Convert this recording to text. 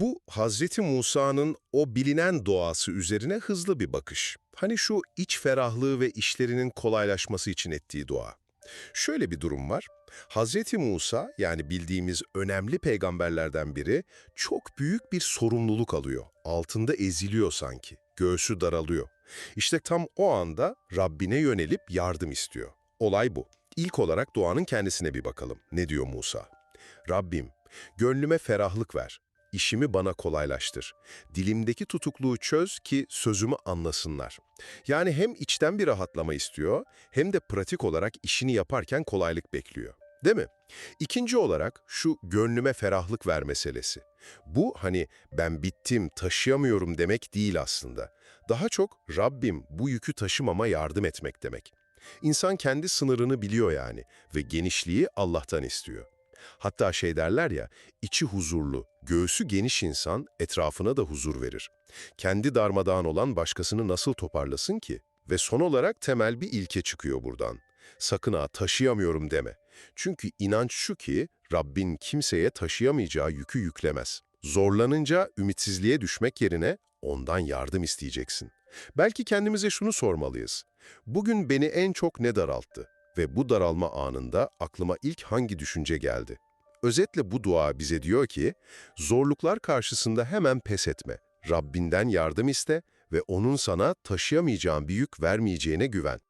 Bu Hazreti Musa'nın o bilinen doğası üzerine hızlı bir bakış. Hani şu iç ferahlığı ve işlerinin kolaylaşması için ettiği dua. Şöyle bir durum var. Hazreti Musa yani bildiğimiz önemli peygamberlerden biri çok büyük bir sorumluluk alıyor. Altında eziliyor sanki. Göğsü daralıyor. İşte tam o anda Rabbine yönelip yardım istiyor. Olay bu. İlk olarak duanın kendisine bir bakalım. Ne diyor Musa? Rabbim, gönlüme ferahlık ver. İşimi bana kolaylaştır. Dilimdeki tutukluğu çöz ki sözümü anlasınlar. Yani hem içten bir rahatlama istiyor hem de pratik olarak işini yaparken kolaylık bekliyor. Değil mi? İkinci olarak şu gönlüme ferahlık ver meselesi. Bu hani ben bittim, taşıyamıyorum demek değil aslında. Daha çok Rabbim bu yükü taşımama yardım etmek demek. İnsan kendi sınırını biliyor yani ve genişliği Allah'tan istiyor. Hatta şey derler ya, içi huzurlu, göğsü geniş insan etrafına da huzur verir. Kendi darmadağın olan başkasını nasıl toparlasın ki? Ve son olarak temel bir ilke çıkıyor buradan. Sakın ha taşıyamıyorum deme. Çünkü inanç şu ki Rabbin kimseye taşıyamayacağı yükü yüklemez. Zorlanınca ümitsizliğe düşmek yerine ondan yardım isteyeceksin. Belki kendimize şunu sormalıyız. Bugün beni en çok ne daralttı? Ve bu daralma anında aklıma ilk hangi düşünce geldi? Özetle bu dua bize diyor ki, zorluklar karşısında hemen pes etme. Rabbinden yardım iste ve onun sana taşıyamayacağın bir yük vermeyeceğine güven.